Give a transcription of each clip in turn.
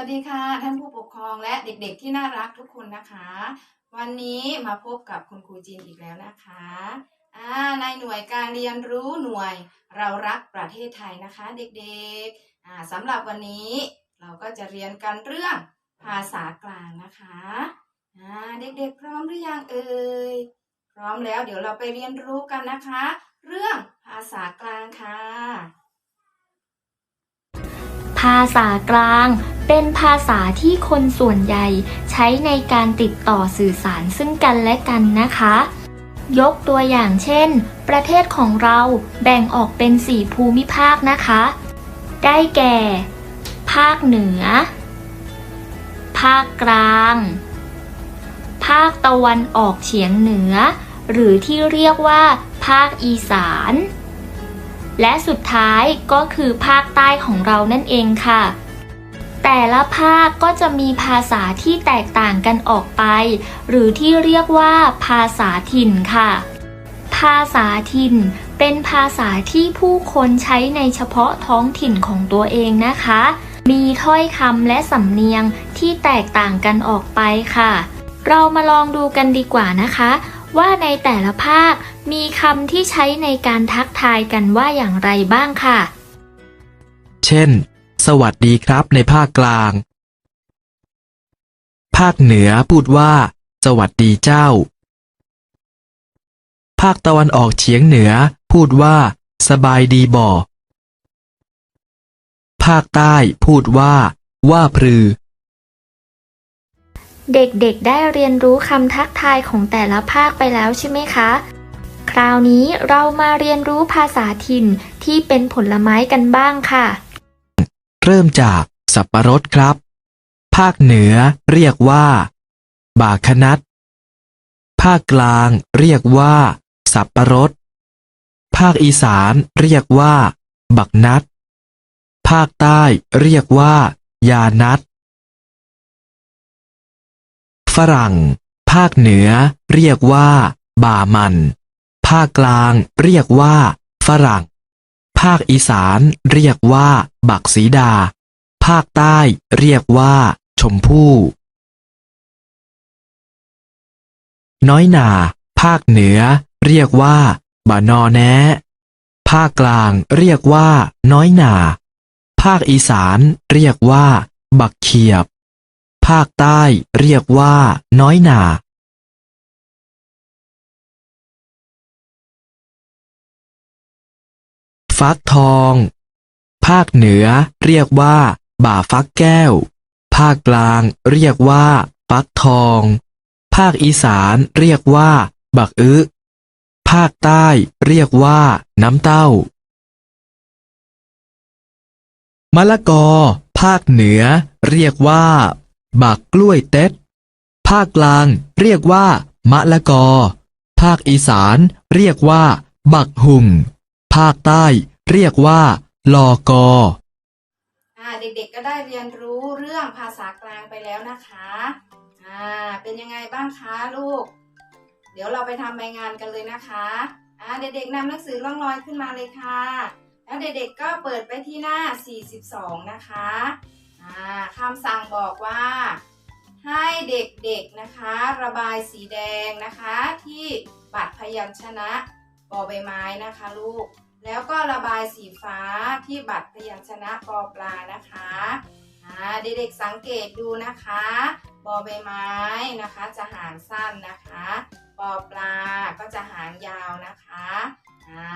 วัสดีค่ะ ท่านผู้ปกครองและเด็กๆที่น่ารักทุกคนนะคะ วันนี้มาพบกับคุณครูจีนอีกแล้วนะคะในหน่วยการเรียนรู้หน่วยเรารักประเทศไทยนะคะ เด็กๆสำหรับวันนี้เราก็จะเรียนกันเรื่องภาษากลางนะคะเด็กๆพร้อมหรือยังเอ่ยพร้อมแล้วเดี๋ยวเราไปเรียนรู้กันนะคะ เรื่องภาษากลางค่ะ ภาษากลาง เป็นภาษาที่คนส่วนใหญ่ใช้ในการติดต่อสื่อสารซึ่งกันและกันนะคะ ยกตัวอย่างเช่น ประเทศของเราแบ่งออกเป็นสี่ภูมิภาคนะคะ ได้แก่ ภาคเหนือ ภาคกลาง ภาคตะวันออกเฉียงเหนือ หรือที่เรียกว่า ภาคอีสาน และสุดท้ายก็คือภาคใต้ของเรานั่นเองค่ะ แต่ละภาคก็จะมีภาษาที่แตกต่างกันออกไป หรือที่เรียกว่าภาษาถิ่นค่ะ ภาษาถิ่น เป็นภาษาที่ผู้คนใช้ในเฉพาะท้องถิ่นของตัวเองนะคะ มีถ้อยคำและสำเนียงที่แตกต่างกันออกไปค่ะ เรามาลองดูกันดีกว่านะคะ ว่าในแต่ละภาคมีคำที่ใช้ในการทักทายกันว่าอย่างไรบ้างค่ะ เช่น สวัสดีครับในภาคกลาง ภาคเหนือพูดว่า สวัสดีเจ้า ภาคตะวันออกเฉียงเหนือ พูดว่า สบายดีบ่ภาคใต้พูดว่า ว่าพรือ เด็กๆ ได้เรียนรู้คำทักทายของแต่ละภาคไปแล้วใช่ไหมคะ คราวนี้เรามาเรียนรู้ภาษาถิ่นที่เป็นผลไม้กันบ้างค่ะ เริ่มจากสับปะรดครับ ภาคเหนือเรียกว่า บาคนัดภาคกลางเรียกว่า สับปะรด ภาคอีสานเรียกว่า บักนัด ภาคใต้เรียกว่า ยานัด ฝรั่ง ภาคเหนือเรียกว่า บามัน ภาคกลางเรียกว่า ฝรั่ง ภาคอีสานเรียกว่า บักสีดา ภาคใต้เรียกว่า ชมพู่ น้อยหนา ภาคเหนือ เรียกว่าบานอแนะภาคกลางเรียกว่า น้อยหนา ภาคอีสานเรียกว่า บักเขียบ ภาคใต้เรียกว่า น้อยหนา ฟักทอง ภาคเหนือเรียกว่า บ่าฟักแก้ว ภาคกลางเรียกว่า ฟักทอง ภาคอีสานเรียกว่า บักอึภาคใต้เรียกว่า น้ำเต้ามะละกอ ภาคเหนือ เรียกว่า บักกล้วยเต็ด ภาคกลาง เรียกว่ามะละกอ ภาคอีสาน เรียกว่า บักหุ่งาคใต้ เรียกว่าลอกอเด็กๆก็ได้เรียนรู้เรื่องภาษากลางไปแล้วนะคะอ่าเป็นยังไงบ้างคะลูก เดี๋ยวเราไปทำใบงานกันเลยนะคะอ่าเด็กๆนำหนังสือล่องลอยขึ้นมาเลยค่ะ แล้วเด็กๆก็เปิดไปที่หน้า 42 นะคะอ่าคำสั่งบอกว่า ให้เด็กๆนะคะ ระบายสีแดงนะคะที่บัตรพยัญชนะบอใบไม้นะคะลูก แล้วก็ระบายสีฟ้าที่บัตรพยัญชนะปอปลานะคะอ่าเด็กๆสังเกตดูนะคะบอใบไม้นะคะจะหางสั้นนะคะปอปลาก็จะหางยาวนะคะอ่า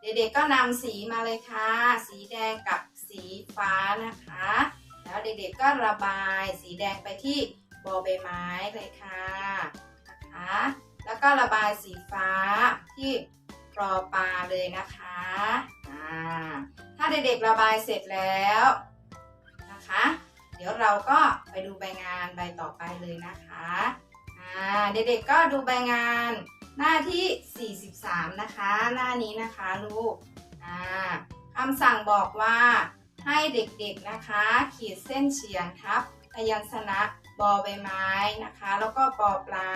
เด็กๆก็นำสีมาเลยค่ะ สีแดงกับสีฟ้านะคะ แล้วเด็กๆก็ระบายสีแดงไปที่บอใบไม้เลยค่ะนะคะ แล้วก็ระบายสีฟ้าที่ ปอปลาเลยนะคะถ้าเด็กๆระบายเสร็จแล้วนะคะ เดี๋ยวเราก็ไปดูใบงานใบต่อไปเลยนะคะเด็กๆก็ดูใบงานหน้าที่ 43 นะคะ หน้านี้นะคะลูกคำสั่งบอกว่าให้เด็กๆนะคะ ขีดเส้นเฉียงทับพยัญชนะบอใบไม้นะคะ แล้วก็ปอปลา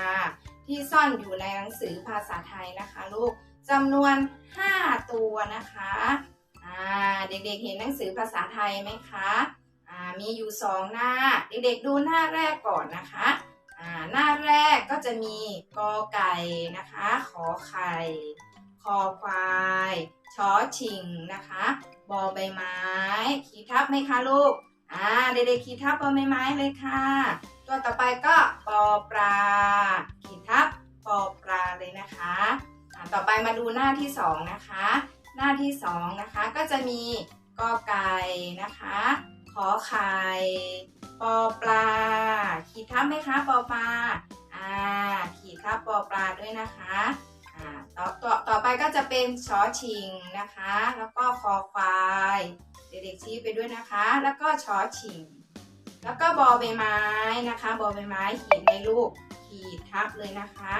ที่ซ่อนอยู่ในหนังสือภาษาไทยนะคะ ลูก จำนวน 5 ตัวนะคะอ่าเด็กๆเห็นหนังสือภาษาไทยไหมคะอ่ามีอยู่สองหน้า เด็กๆดูหน้าแรกก่อนนะคะอ่าหน้าแรกก็จะมีกอไก่นะคะ ขอไข่ คอควายชอชิงนะคะบอใบไม้ ขีดทับไหมคะลูกอ่าเด็กๆขีดทับบอใบไม้เลยค่ะ ตัวต่อไปก็ปอปลา ขีดทับปอปลาเลยนะคะ ต่อไปมาดูหน้าที่สองนะคะ หน้าที่สองนะคะก็จะมีกอไก่นะคะขอไข่ปอปลา ขีดทับไหมคะปอปลาอ่าขีดทับปอปลาด้วยนะคะอ่าต่อต่อต่อไปก็จะเป็นชอชิงนะคะ แล้วก็คอควายเด็กๆชี้ไปด้วยนะคะ แล้วก็ชอชิง แล้วก็บอใบไม้นะคะ บอใบไม้ขีดในลูกขีดทับเลยนะคะ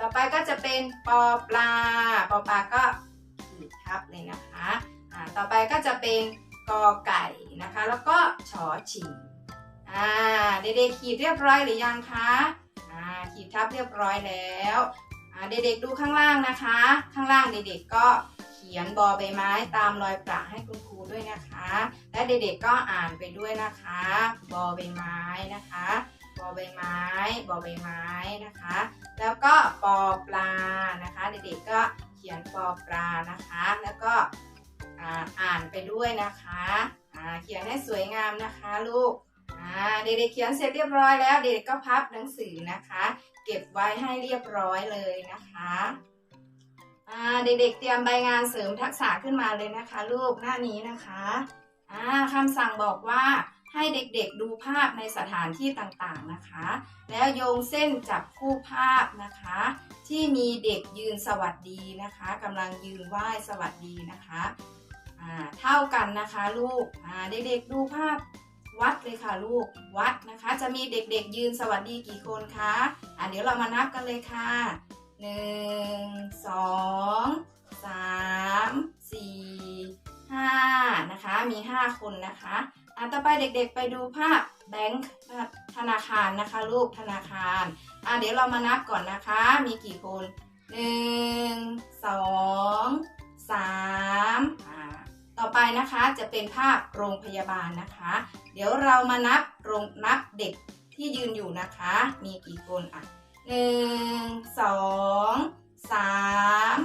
ต่อไปก็จะเป็นปอปลา ปอปลาก็ขีดทับเลยนะคะอ่าต่อไปก็จะเป็นกอไก่นะคะ แล้วก็ชอชิงอ่าเด็กๆขีดเรียบร้อยหรือยังคะอ่าขีดทับเรียบร้อยแล้วอ่าเด็กๆดูข้างล่างนะคะ ข้างล่างเด็กๆก็เขียนบอใบไม้ตามรอยประให้คุณครูด้วยนะคะ และเด็กๆก็อ่านไปด้วยนะคะ บอใบไม้นะคะ ใบไม้บอใบไม้นะคะ แล้วก็ปอปลานะคะ เด็กๆก็เขียนปอปลานะคะ แล้วก็อ่าอานไปด้วยนะคะเขียนให้สวยงามนะคะลูกเด็กๆเขียนเสร็จเรียบร้อยแล้ว เด็กๆก็พับหนังสือนะคะ เก็บไว้ให้เรียบร้อยเลยนะคะเด็กๆเตรียมใบงานเสริมทักษะขึ้นมาเลยนะคะ ลูกหน้านี้นะคะคำสั่งบอกว่า ให้เด็กๆดูภาพในสถานที่ต่างๆนะคะ แล้วโยงเส้นจับคู่ภาพนะคะ ที่มีเด็กยืนสวัสดีนะคะกำลังยืนไหว้สวัสดีนะคะเท่ากันนะคะลูกเด็กๆดูภาพวัดเลยค่ะลูกวัดนะคะ จะมีเด็กๆยืนสวัสดีกี่คนคะอ่าเดี๋ยวเรามานับกันเลยค่ะหนึ่งสองสามสี่ห้านะคะมีห้าคนนะคะ อ่าต่อไปเด็กๆไปดูภาพแบงค์ธนาคารนะคะลูกธนาคารอะเดี๋ยวเรามานับก่อนนะคะ มีกี่คนหนึ่งสองสามอ่าต่อไปนะคะจะเป็นภาพโรงพยาบาลนะคะ เดี๋ยวเรามานับโรงนับเด็กที่ยืนอยู่นะคะ มีกี่คนอะหนึ่งสองสาม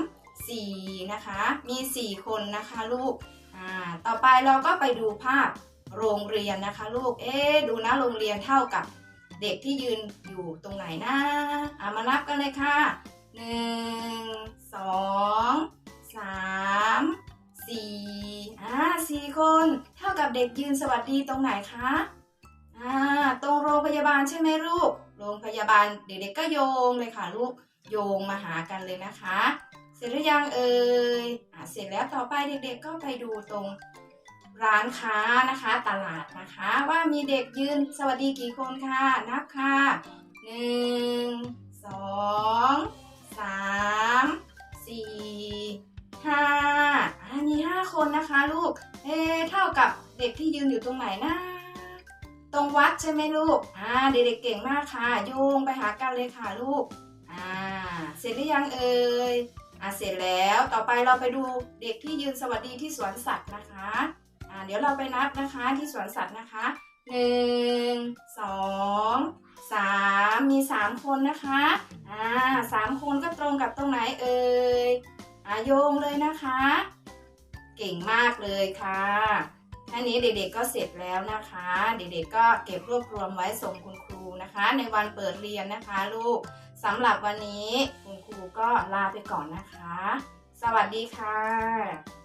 สี่นะคะ มีสี่คนนะคะลูกอ่าต่อไปเราก็ไปดูภาพ โรงเรียนนะคะ ลูก เอ๊ดูนะโรงเรียนเท่ากับเด็กที่ยืนอยู่ตรงไหนนะอะมานับกันเลยค่ะหนึ่งสองสามสี่อ่าสี่คน เท่ากับเด็กยืนสวัสดีตรงไหนคะอ่าตรงโรงพยาบาลใช่ไหมลูก โรงพยาบาลเด็กๆก็โยงเลยค่ะลูก โยงมาหากันเลยนะคะ เสร็จหรือยังเอ่ยอะเสร็จแล้วต่อไปเด็กๆก็ไปดูตรง ร้านค้านะคะ ตลาดนะคะ ว่ามีเด็กยืนสวัสดีกี่คนคะนับค่ะหนึ่งสองสามสี่ห้าอะมีห้าคนนะคะลูก เอ๊เท่ากับเด็กที่ยืนอยู่ตรงไหนนะตรงวัดใช่ไหมลูก อ่า เด็กๆเก่งมากค่ะ โยงไปหากันเลยค่ะลูก อ่า เสร็จหรือยังเอ่ย อ่า เสร็จแล้ว ต่อไปเราไปดูเด็กที่ยืนสวัสดีที่สวนสัตว์นะคะ อ่าเดี๋ยวเราไปนับนะคะที่สวนสัตว์นะคะหนึ่งสองสามมีสามคนนะคะอ่าสามคนก็ตรงกับตรงไหนเอ่ยอ่าโยงเลยนะคะ เก่งมากเลยค่ะแค่นี้เด็กๆก็เสร็จแล้วนะคะ เด็กๆก็เก็บรวบรวมไว้ส่งคุณครูนะคะ ในวันเปิดเรียนนะคะ ลูกสำหรับวันนี้คุณครูก็ลาไปก่อนนะคะ สวัสดีค่ะ